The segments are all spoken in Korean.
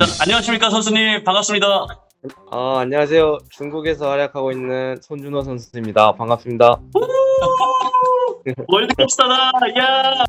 자, 안녕하십니까 선수님 반갑습니다. 아, 안녕하세요. 중국에서 활약하고 있는 손준호 선수입니다. 반갑습니다. 월드컵 스타다. 야.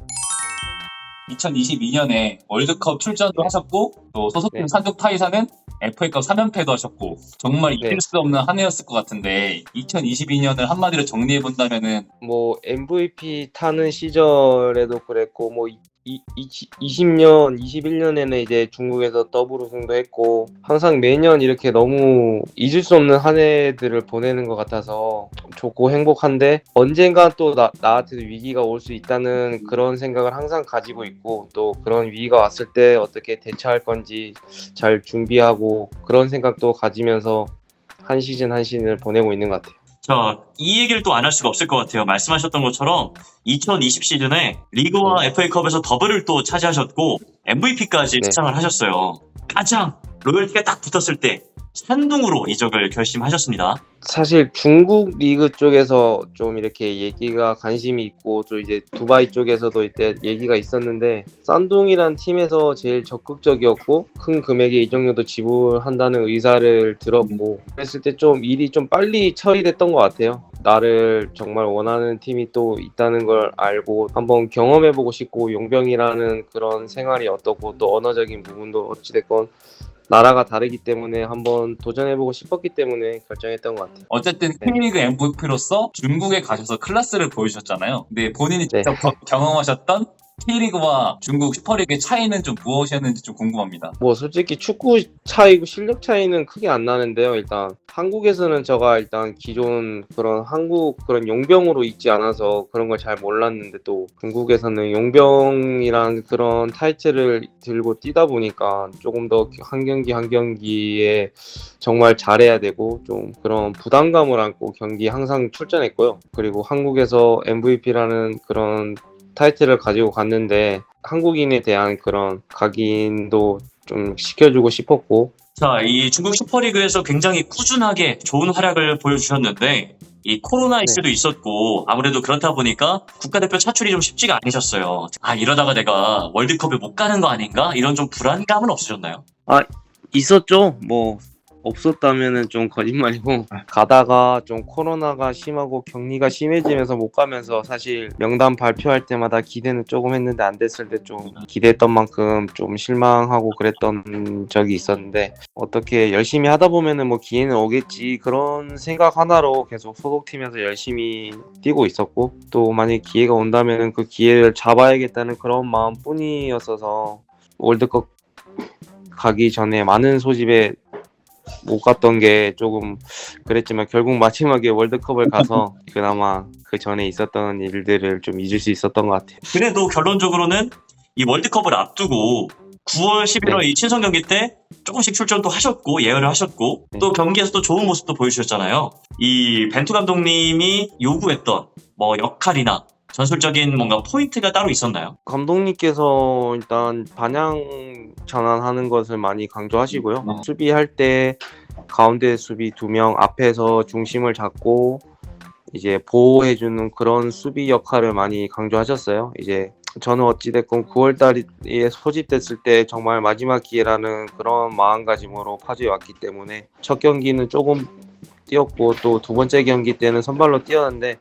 2022년에 월드컵 출전도 하셨고 또 소속팀 네. 산둥 타이사는 FA컵 3연패도 하셨고 정말 잊을 네. 수 없는 한 해였을 것 같은데 2022년을 한마디로 정리해 본다면은 뭐 MVP 타는 시절에도 그랬고 뭐 이, 이, 20년, 21년에는 이제 중국에서 더블 우승도 했고 항상 매년 이렇게 너무 잊을 수 없는 한 해들을 보내는 것 같아서 좋고 행복한데 언젠가 또 나, 나한테도 위기가 올 수 있다는 그런 생각을 항상 가지고 있고 또 그런 위기가 왔을 때 어떻게 대처할 건지 잘 준비하고 그런 생각도 가지면서 한 시즌 한 시즌을 보내고 있는 것 같아요. 자, 이 얘기를 또 안 할 수가 없을 것 같아요. 말씀하셨던 것처럼 2020 시즌에 리그와 FA컵에서 더블을 또 차지하셨고 MVP까지 네. 수상을 하셨어요. 가장 로열티가 딱 붙었을 때 산둥으로 이적을 결심하셨습니다. 사실 중국 리그 쪽에서 좀 이렇게 얘기가 관심이 있고 또 이제 두바이 쪽에서도 이때 얘기가 있었는데 산둥이란 팀에서 제일 적극적이었고 큰 금액의 이적료도 지불한다는 의사를 들었고 그랬을 때 좀 일이 좀 빨리 처리됐던 것 같아요. 나를 정말 원하는 팀이 또 있다는 걸 알고 한번 경험해보고 싶고 용병이라는 그런 생활이 어떻고 또 언어적인 부분도 어찌됐건 나라가 다르기 때문에 한번 도전해보고 싶었기 때문에 결정했던 것 같아요. 어쨌든 네. K리그 MVP로서 중국에 가셔서 클래스를 보여주셨잖아요. 근데 본인이 네. 직접 겨- 경험하셨던 K리그와 중국 슈퍼리그의 차이는 좀 무엇이었는지 좀 궁금합니다. 뭐 솔직히 축구 차이고 실력 차이는 크게 안 나는데요. 일단 한국에서는 제가 일단 기존 그런 한국 그런 용병으로 있지 않아서 그런 걸 잘 몰랐는데 또 중국에서는 용병이란 그런 타이틀을 들고 뛰다 보니까 조금 더 한 경기 한 경기에 정말 잘해야 되고 좀 그런 부담감을 안고 경기 항상 출전했고요. 그리고 한국에서 MVP라는 그런 타이틀을 가지고 갔는데 한국인에 대한 그런 각인도 좀 시켜주고 싶었고 자, 이 중국 슈퍼리그에서 굉장히 꾸준하게 좋은 활약을 보여주셨는데 이 코로나 이슈도 있었고 아무래도 그렇다 보니까 국가대표 차출이 좀 쉽지가 않으셨어요. 아 이러다가 내가 월드컵에 못 가는 거 아닌가 이런 좀 불안감은 없으셨나요? 있었죠. 뭐 없었다면은 좀 거짓말이고. 가다가 좀 코로나가 심하고 격리가 심해지면서 못 가면서 사실 명단 발표할 때마다 기대는 조금 했는데 안 됐을 때 좀 기대했던 만큼 좀 실망하고 그랬던 적이 있었는데 어떻게 열심히 하다 보면은 뭐 기회는 오겠지 그런 생각 하나로 계속 소속팀에서 열심히 뛰고 있었고 또 만약 기회가 온다면은 그 기회를 잡아야겠다는 그런 마음뿐이었어서 월드컵 가기 전에 많은 소집에 못 갔던 게 조금 그랬지만 결국 마지막에 월드컵을 가서 그나마 그 전에 있었던 일들을 좀 잊을 수 있었던 것 같아요. 그래도 결론적으로는 이 월드컵을 앞두고 9월 11월 이 친선 경기 때 조금씩 출전도 하셨고 예열을 하셨고 네. 또 경기에서 또 좋은 모습도 보여주셨잖아요. 이 벤투 감독님이 요구했던 뭐 역할이나 전술적인 뭔가 포인트가 따로 있었나요? 감독님께서 일단 반향 전환하는 것을 많이 강조하시고요. 네. 수비할 때 가운데 수비 두 명 앞에서 중심을 잡고 이제 보호해주는 그런 수비 역할을 많이 강조하셨어요. 이제 저는 어찌됐건 9월 달에 소집됐을 때 정말 마지막 기회라는 그런 마음가짐으로 파주에 왔기 때문에 첫 경기는 조금 뛰었고 또 두 번째 경기 때는 선발로 뛰었는데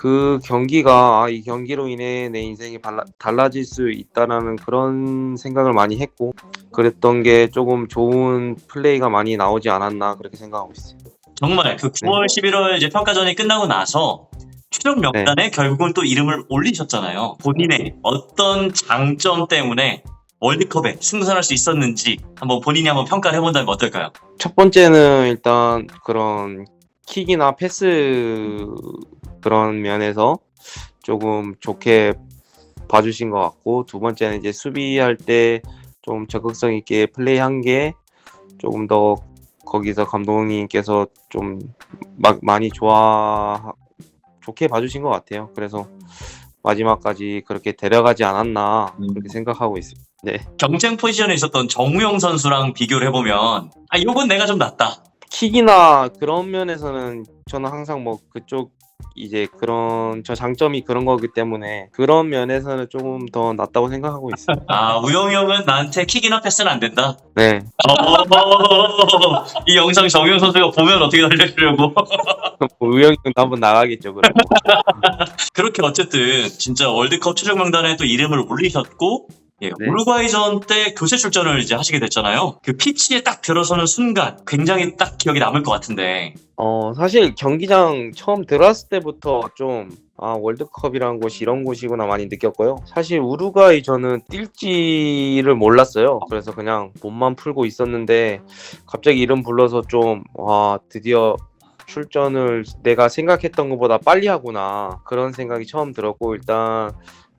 그 경기가 아, 이 경기로 인해 내 인생이 발라- 달라질 수 있다라는 그런 생각을 많이 했고 그랬던 게 조금 좋은 플레이가 많이 나오지 않았나 그렇게 생각하고 있어요. 정말 그 9월 11월 이제 평가전이 끝나고 나서 최종 명단에 결국은 또 이름을 올리셨잖아요. 본인의 어떤 장점 때문에 월드컵에 승선할 수 있었는지 한번 본인이 한번 평가를 해본다면 어떨까요? 첫 번째는 일단 그런 킥이나 패스 그런 면에서 조금 좋게 봐주신 것 같고 두 번째는 이제 수비할 때 좀 적극성 있게 플레이한 게 조금 더 거기서 감독님께서 좀 막 많이 좋아 좋게 봐주신 것 같아요. 그래서 마지막까지 그렇게 데려가지 않았나 그렇게 생각하고 있습니다. 경쟁 포지션에 있었던 정우영 선수랑 비교를 해보면 아 요건 내가 좀 낫다. 킥이나 그런 면에서는 저는 항상 뭐 그쪽 이제 그런 저 장점이 그런 거기 때문에 그런 면에서는 조금 더 낫다고 생각하고 있어요. 아 우영이 형은 나한테 킥이나 패스는 안 된다. 네. 어, 이 영상 정영 선수가 보면 어떻게 달려주려고. 우영이 형도 한번 나가겠죠. 그럼. 그렇게 어쨌든 진짜 월드컵 최종 명단에 또 이름을 올리셨고 예, 네. 우루과이전 때 교체 출전을 이제 하시게 됐잖아요. 그 피치에 딱 들어서는 순간 굉장히 딱 기억에 남을 것 같은데 어 사실 경기장 처음 들어왔을 때부터 좀 아 월드컵이라는 곳이 이런 곳이구나 많이 느꼈고요. 사실 우루과이 저는 뛸지를 몰랐어요. 그래서 그냥 몸만 풀고 있었는데 갑자기 이름 불러서 좀 와 드디어 출전을 내가 생각했던 것보다 빨리 하구나 그런 생각이 처음 들었고 일단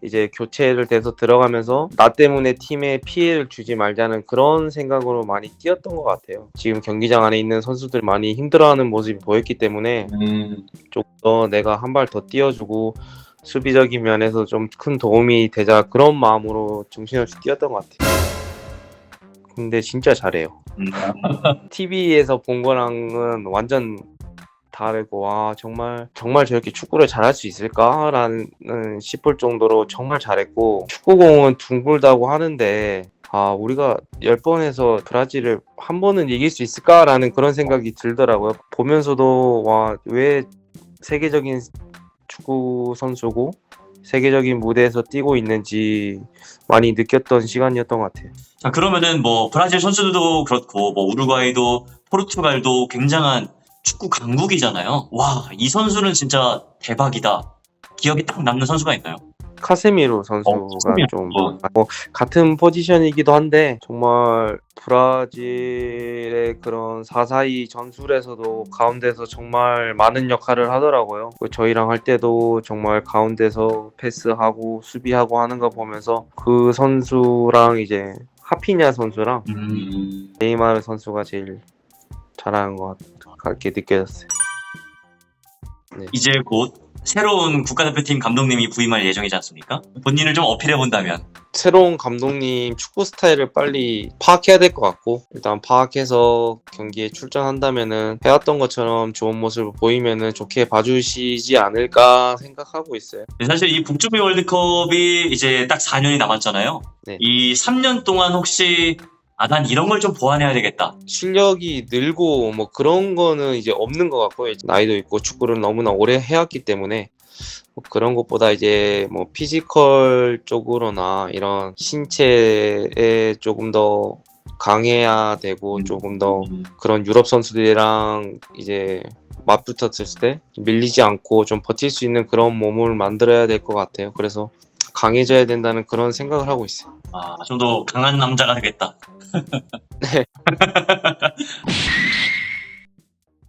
이제 교체를 돼서 들어가면서 나 때문에 팀에 피해를 주지 말자는 그런 생각으로 많이 뛰었던 것 같아요. 지금 경기장 안에 있는 선수들 많이 힘들어하는 모습이 보였기 때문에 음, 좀더 내가 한 발 더 뛰어주고 수비적인 면에서 좀 큰 도움이 되자 그런 마음으로 정신없이 뛰었던 것 같아요. 근데 진짜 잘해요. 음, TV에서 본 거랑은 완전 다르고 와 정말 정말 저렇게 축구를 잘할 수 있을까라는 싶을 정도로 정말 잘했고 축구공은 둥글다고 하는데 아 우리가 10번에서 브라질을 한 번은 이길 수 있을까라는 그런 생각이 들더라고요. 보면서도 와 왜 세계적인 축구 선수고 세계적인 무대에서 뛰고 있는지 많이 느꼈던 시간이었던 것 같아요. 자 그러면은 뭐 브라질 선수들도 그렇고 뭐 우루과이도 포르투갈도 굉장한 축구 강국이잖아요. 와 이 선수는 진짜 대박이다. 기억에 딱 남는 선수가 있나요? 카세미로 선수가 카세미로. 좀 어. 뭐, 같은 포지션이기도 한데 정말 브라질의 그런 442 전술에서도 가운데서 정말 많은 역할을 하더라고요. 그 저희랑 할 때도 정말 가운데서 패스하고 수비하고 하는 거 보면서 그 선수랑 이제 하피냐 선수랑 음, 네이마르 선수가 제일 잘하는 것 같 게 느껴졌어요. 이제 곧 새로운 국가대표팀 감독님이 부임할 예정이지 않습니까? 본인을 좀 어필해 본다면 새로운 감독님 축구 스타일을 빨리 파악해야 될 것 같고 일단 파악해서 경기에 출전한다면은 해왔던 것처럼 좋은 모습을 보이면은 좋게 봐주시지 않을까 생각하고 있어요. 사실 이 북중미 월드컵이 이제 딱 4년이 남았잖아요. 네. 이 3년 동안 혹시 아 난 이런 걸 좀 보완해야 되겠다. 실력이 늘고 뭐 그런 거는 이제 없는 것 같고요. 나이도 있고 축구를 너무나 오래 해왔기 때문에 뭐 그런 것보다 이제 뭐 피지컬 쪽으로나 이런 신체에 조금 더 강해야 되고 조금 더 음, 그런 유럽 선수들이랑 이제 맞붙었을 때 밀리지 않고 좀 버틸 수 있는 그런 몸을 만들어야 될 것 같아요. 그래서 강해져야 된다는 그런 생각을 하고 있어요. 아, 좀 더 강한 남자가 되겠다. 네.